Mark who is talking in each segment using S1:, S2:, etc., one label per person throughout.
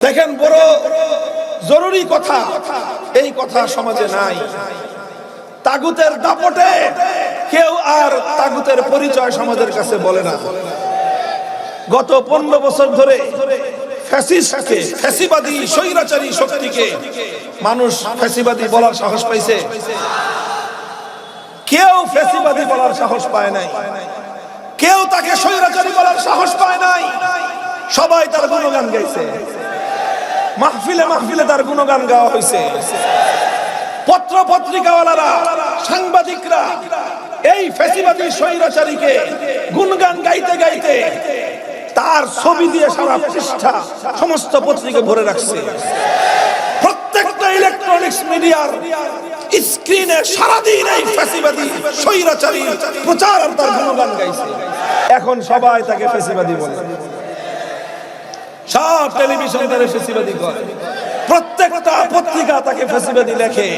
S1: দেখেন বড় জরুরি কথা, এই কথা সমাজে নাই। তাগুতের দাপটে কেউ আর তাগুতের পরিচয় সমাজের কাছে বলে না। গত পনেরো বছর ধরে স্বৈরাচারী মানুষ ফ্যাসিবাদী বলার সাহস পাইছে। কেউ ফ্যাসিবাদী বলার সাহস পায় নাই। কেউ তাকে স্বৈরাচারী বলার সাহস পায় নাই। সবাই তার গুণগান গাইছে। মাহফিলে মাহফিলে তার গুণগান গাওয়া হয়েছে পত্র পত্রিকাওয়ালারা, সাংবাদিকরা, এই ফেসিবাদী স্বৈরাচারীকে গুণগান গাইতে গাইতে তার ছবি দিয়ে সারা পৃষ্ঠা সমস্ত পত্রিকা ভরে রাখছে। প্রত্যেকটা ইলেকট্রনিক্স মিডিয়ার স্ক্রিনে সারাদিন এই ফেসিবাদী স্বৈরাচারী প্রচার আর তার গুণগান গাইছে। এখন সবাই তাকে ফেসিবাদী বলে। সব টেলিভিশন তারে ফেসিবাদী করে। প্রত্যেকটা পত্রিকা তাকে ফেসিবাদী লেখে।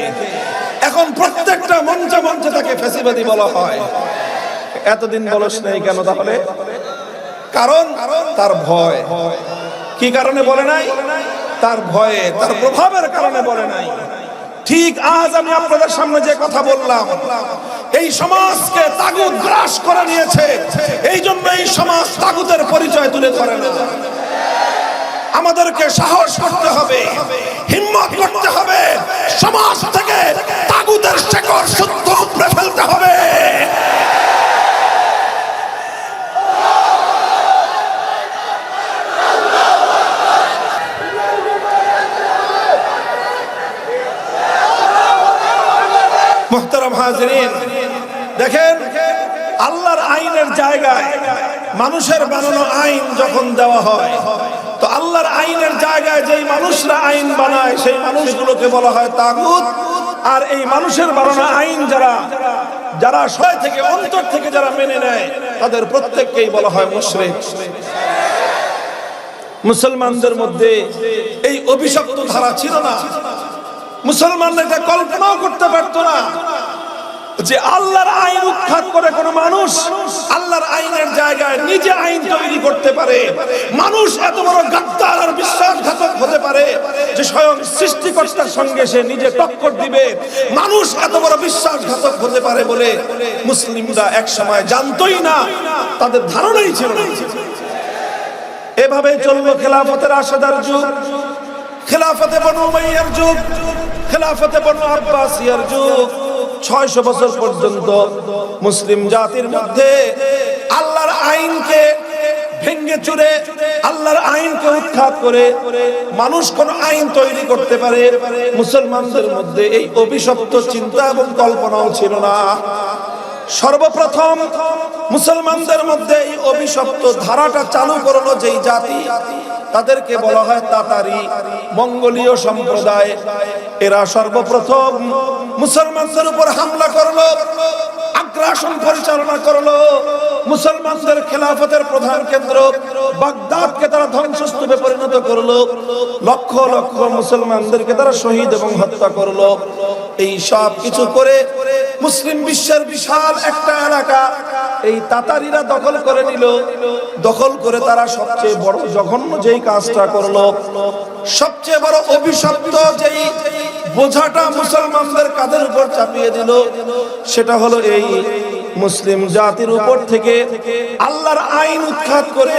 S1: এখন প্রত্যেকটা মঞ্চে মঞ্চে তাকে ফেসিবাদী বলা হয়। এতদিন বলস নেই কেন তাহলে? কারণ তার ভয়। কি কারণে বলে নাই? তার ভয়ে, তার প্রভাবের কারণে বলে নাই। ঠিক আজ আমি আপনাদের সামনে যে কথা বললাম, এই সমাজকে তাগুত গ্রাস করে নিয়েছে। এই জন্য এই সমাজ তাগুতের পরিচয় তুলে ধরে না। আমাদেরকে সাহস করতে হবে, হিম্মত করতে হবে, সমাজ থেকে তাগুতের শেকড় শুদ্ধ উপড়ে ফেলতে হবে। দেখেন, আল্লাহর আইনের জায়গায় মানুষের বানানো আইন যখন দেওয়া হয় তো আল্লাহর আইনের জায়গায় যেই মানুষরা আইন বানায়, সেই মানুষগুলোকে বলা হয় তাগুত। আর এই মানুষের বানানো আইন যারা যারা সয় থেকে, অন্তর থেকে যারা মেনে নেয়, তাদের প্রত্যেককেই বলা হয় মুশরিক। মুসলমানদের মধ্যে এই অভিশপ্ত ধারা ছিল না। মুসলমানরা এটা কল্পনাও করতে পারতো না। যে আল্লাহর আইন উৎখাত করে কোন মানুষ আল্লাহর আইনের জায়গায় নিজে আইন তৈরি করতে পারে। মানুষ এত বড় গাদ্দার আর বিশ্বাসঘাতক হতে পারে যে স্বয়ং সৃষ্টিকর্তার সঙ্গে সে নিজে টক্কর দিবে। মানুষ এত বড় বিশ্বাসঘাতক হতে পারে বলে মুসলিমরা এক সময় জানতোই না। তাদের ধারণাই ছিল না। এভাবে চলল খেলাফতের আশাদার যুগ, খেলাফতে বনু উমাইয়ার যুগ, খেলাফতে বনু আব্বাসিয়ার যুগ। ছয়শো বছর পর্যন্ত মুসলিম জাতির মধ্যে আল্লাহর আইনকে ভেঙ্গে চুরে, আল্লাহর আইনকে উৎখাত করে মানুষ কোন আইন তৈরি করতে পারে মুসলমানদের মধ্যে এই অভিশপ্ত চিন্তা এবং কল্পনাও ছিল না। সর্বপ্রথম মুসলমানদের মধ্যে এই অভিশপ্ত ধারাটা চালু করল যেই জাতি তাদেরকে বলা হয় তাতারি। মঙ্গোলীয় সম্প্রদায়। এরা সর্বপ্রথম মুসলমানদের উপর হামলা করল, আগ্রাসন পরিচালনা করল। মুসলমানদের খেলাফতের প্রধান কেন্দ্র বাগদাদকে তারা ধ্বংসস্তূপে পরিণত করল। লক্ষ লক্ষ মুসলমানদেরকে তারা শহীদ এবং হত্যা করল। এই সব কিছু করে মুসলিম বিশ্বের বিশাল একটা এলাকা এই তাতারিরা দখল করে নিল। দখল করে তারা সবচেয়ে বড় জঘন্য যেই কাজটা করল, সবচেয়ে বড় অভিশপ্ত যেই বোঝাটা মুসলমানদের কাদের উপর চাপিয়ে দিল, সেটা হলো এই মুসলিম জাতির উপর থেকে আল্লাহর আইন উৎখাত করে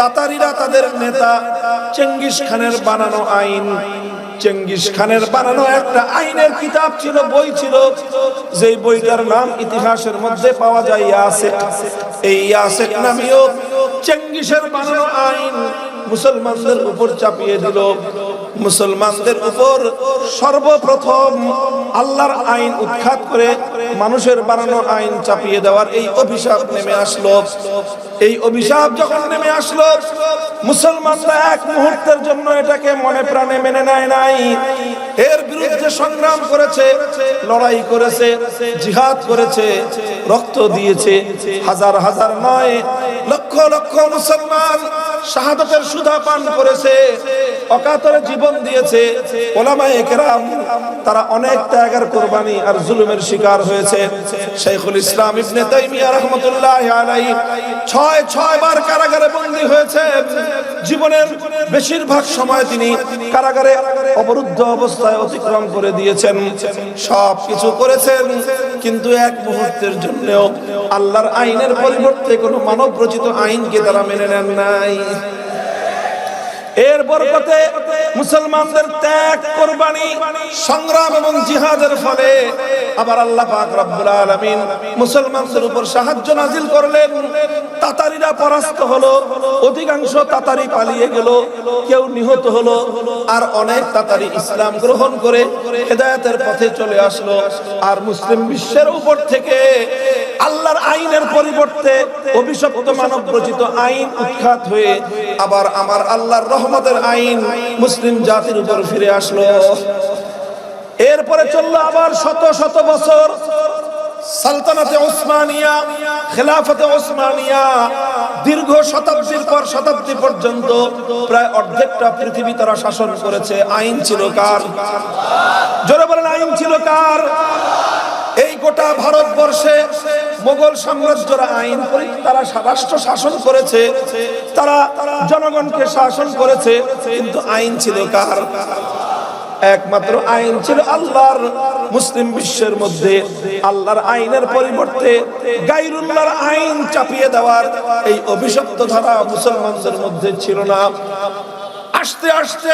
S1: তাতারিরা তাদের নেতা চেঙ্গিস খানের বানানো আইন। চেঙ্গিস খানের বানানো একটা আইনের কিতাব ছিল, বই ছিল। যে বইটার নাম ইতিহাসের মধ্যে পাওয়া যায় ইয়াসেক। এই ইয়াসেক নামীয় চেঙ্গিসের বানানো আইন মুসলমানদের উপর চাপিয়ে দিল। মুসলমানদের উপর সর্বপ্রথম আল্লাহর আইন উৎখাত করে মানুষের বানানো আইন চাপিয়ে দেওয়ার এই অভিশাপ নেমে আসলো। এই অভিশাপ যখন নেমে আসলো, মুসলমানরা এক মুহূর্তের জন্য এটাকে মনে প্রাণে মেনে নেয় নাই। এর বিরুদ্ধে সংগ্রাম করেছে, লড়াই করেছে, জিহাদ করেছে, রক্ত দিয়েছে, হাজার হাজার নয়, লক্ষ লক্ষ মুসলমান শাহাদতের সুধা পান করেছে, অকাতরে জীবন দিয়েছে, ওলামায়ে কেরাম তারা অনেক ত্যাগের কোরবানি আর জুলুমের শিকার হয়েছে। শেখুল ইসলাম ইবনে তাইমিয়া রাহমাতুল্লাহ আলাইহি ছয় ছয় বার কারাগারে বন্দী হয়েছে। জীবনের বেশিরভাগ সময় তিনি কারাগারে অবরুদ্ধ অবস্থায় অতিক্রম করে দিয়েছেন। সব কিছু করেছেন, কিন্তু এক মুহূর্তের জন্যও আল্লাহর আইনের পরিবর্তে কোনো মানব রচিত আইনকে তারা মেনে নেন নাই। এর বরকতে মুসলমানদের ত্যাগ, কোরবানি, সংগ্রাম এবং জিহাদের ফলে আবার আল্লাহ পাক রব্বুল আলামিন মুসলমানদের উপর সাহায্য নাজিল করলেন। তাতারিরা পরাস্ত হলো, অধিকাংশ তাতারি পালিয়ে গেল, কেউ নিহত হলো, আর অনেক তাতারি ইসলাম গ্রহণ করে হেদায়েতের পথে চলে আসলো। আর মুসলিম বিশ্বের উপর থেকে আল্লাহর আইনের পরিবর্তে অভিশপ্ত মানব রচিত আইন উৎখাত হয়ে আবার আমার আল্লাহর রহমতের আইন মুসলিম জাতির উপর ফিরে আসলো। এরপরে চলল আবার শত শত বছর সালতানাতে ওসমানিয়া, খেলাফতে ওসমানিয়া, দীর্ঘ শতাব্দীর পর শতাব্দী পর্যন্ত প্রায় অর্ধেকটা পৃথিবী তারা শাসন করেছে। আইন ছিল কার? জোরে বলেন, আইন ছিল কার? এই গোটা ভারতবর্ষে মোগল সাম্রাজ্যরা আইন করে তারা রাষ্ট্র শাসন করেছে, তারা জনগণকে শাসন করেছে, কিন্তু আইন ছিল কার? একমাত্র আইন ছিল আল্লাহর। মুসলিম বিশ্বের মধ্যে আল্লাহর আইনের পরিবর্তে গাইরুল্লাহর আইন চাপিয়ে দেওয়ার এই অভিশপ্ত ধারা মুসলমানদের মধ্যে ছিল না। আস্তে আস্তে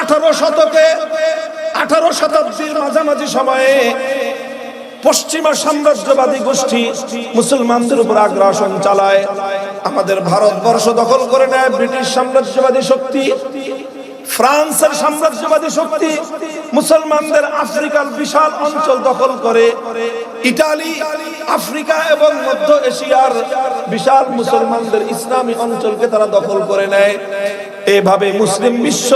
S1: আঠারো শতকে, আঠারো শতাব্দীর মাঝামাঝি সময়ে পশ্চিমা সাম্রাজ্যবাদী গোষ্ঠী মুসলমানদের উপর আগ্রাসন চালায়। আমাদের ভারতবর্ষ দখল করে নেয় ব্রিটিশ সাম্রাজ্যবাদী শক্তি। ফ্রান্সের সাম্রাজ্যবাদী শক্তি মুসলমানদের আফ্রিকার বিশাল অঞ্চল দখল করে। ইটালি, আফ্রিকা এবং মধ্য এশিয়ার বিশাল মুসলমানদের ইসলামী অঞ্চলকে তারা দখল করে নেয়। এভাবে মুসলিম বিশ্ব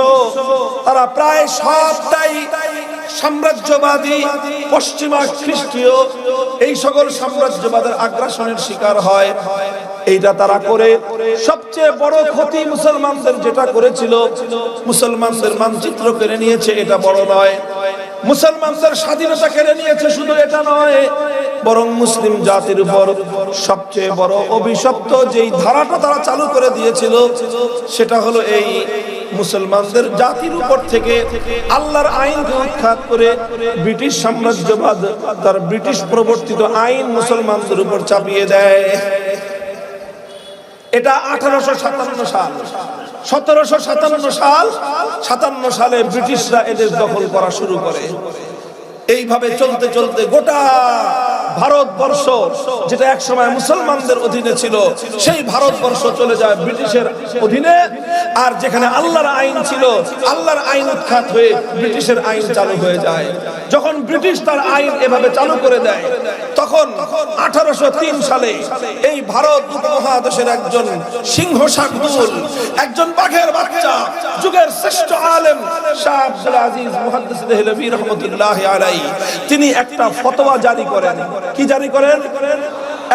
S1: তারা প্রায় সবটাই সাম্রাজ্যবাদী, পশ্চিমা খ্রিস্টীয়, এই সকল সাম্রাজ্যবাদের আগ্রাসনের শিকার হয়। এইটা তারা করে। সবচেয়ে বড় ক্ষতি মুসলমানদের যেটা করেছিল, মুসলমানদের মানচিত্র কেড়ে নিয়েছে, এটা বড় নয়। মুসলমানদের স্বাধীনতা কেড়ে নিয়েছে, শুধু এটা নয়, বরং মুসলিম জাতির উপর সবচেয়ে বড় অভিশপ্ত যেই ধারাটা তারা চালু করে দিয়েছিল, সেটা হলো এই মুসলমানদের জাতির উপর থেকে আল্লাহর আইনকে উৎখাত করে ব্রিটিশ সাম্রাজ্যবাদ তার ব্রিটিশ প্রবর্তিত আইন মুসলমানদের উপর চাপিয়ে দেয়। এটা আঠারোশো সাতান্ন সাল। সতেরোশো সাতান্ন সাল, সাতান্ন সালে ব্রিটিশরা এদের দখল করা শুরু করে। এইভাবে চলতে চলতে গোটা ভারতবর্ষ, যেটা এক সময় মুসলমানদের অধীনে ছিল, সেই ভারতবর্ষ চলে যায় ব্রিটিশের অধীনে। আর যেখানে আল্লাহর আইন ছিল, আল্লাহর আইন উৎখাত হয়ে ব্রিটিশের আইন চালু হয়ে যায়। যখন ব্রিটিশ তার আইন এভাবে চালু করে দেয়, তখন আঠারোশো তিন সালে এই ভারত উপমহাদেশের একজন সিংহ শাকদুল একজন বাঘের যুগের শ্রেষ্ঠ আলেম শাহ আব্দুল আজিজ মুহাদ্দিস দেহলভী রহমতুল্লাহ আলাই তিনি একটা ফতোয়া জারি করেন। কি জারি করেন?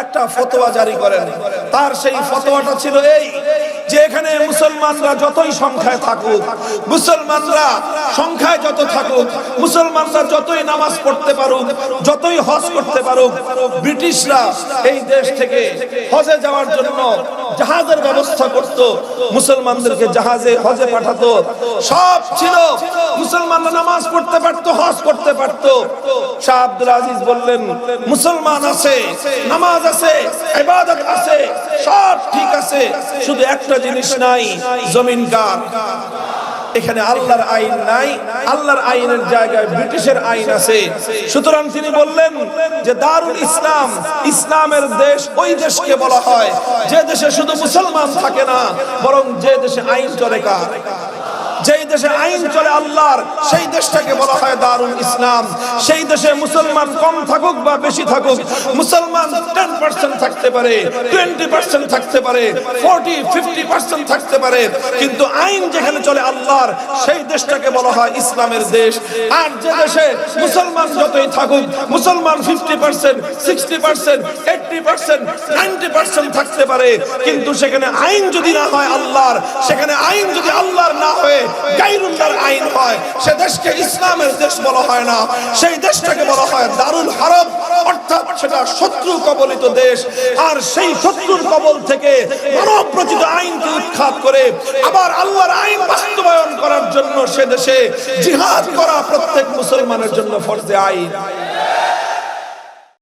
S1: একটা ফতোয়া জারি করেন। তার সেই ফতোয়াটা ছিল এই যে এখানে মুসলমানরা যতই সংখ্যায় থাকুক, মুসলমানরা সংখ্যায় যত থাকুক, মুসলমানরা যতই নামাজ পড়তে পারুক, যতই হজ করতে পারুক, ব্রিটিশরা এই দেশ থেকে হজে যাওয়ার জন্য জাহাজের ব্যবস্থা করত, মুসলমানদেরকে জাহাজে হজে পাঠাতো। সব ছিল। মুসলমানরা নামাজ পড়তে পারতো, হজ করতে পারতো। শাহ আব্দুল আজিজ বললেন, মুসলমান আছে, নামাজ আছে, ইবাদত আছে, সব ঠিক আছে। শুধু একটা জিনিস নাই জমিন কার এখানে আল্লাহর আইন নাই, আল্লাহর আইনের জায়গায় ব্রিটিশের আইন আছে। সুতরাং তিনি বললেন যে দারুল ইসলাম, ইসলামের দেশ ওই দেশকে বলা হয়। যে দেশে শুধু মুসলমান থাকে না, বরং যে দেশে আইন চলে কার? যেই দেশে আইন চলে আল্লাহর, সেই দেশটাকে বলা হয় দারুল ইসলাম। সেই দেশে মুসলমান কম থাকুক বা বেশি থাকুক, মুসলমান টেন পার্সেন্ট থাকতে পারে টোয়েন্টি পার্সেন্ট থাকতে পারে ফোরটি ফিফটি পার্সেন্ট থাকতে পারে। কিন্তু আইন যেখানে চলে আল্লাহর, সেই দেশটাকে বলা হয় ইসলামের দেশ। আর যে দেশে মুসলমান যতই থাকুক, মুসলমান fifty percent sixty percent eighty percent ninety percent থাকতে পারে। কিন্তু সেখানে আইন যদি না হয় আল্লাহর, সেখানে আইন যদি আল্লাহর না হয়ে গাইরুল্লাহর আইন হয়। সে দেশকে ইসলামের দেশ বলা হয় না। সেই দেশটাকে বলা হয় দারুল হারব অর্থাৎ সেটা শত্রু কবলিত দেশ। আর সেই শত্রুর কবল থেকে মানব রচিত আইনকে উৎখাত করে আবার আল্লাহর আইন বাস্তবায়ন করার জন্য সে দেশে জিহাদ করা প্রত্যেক মুসলমানের জন্য ফরজে আইন।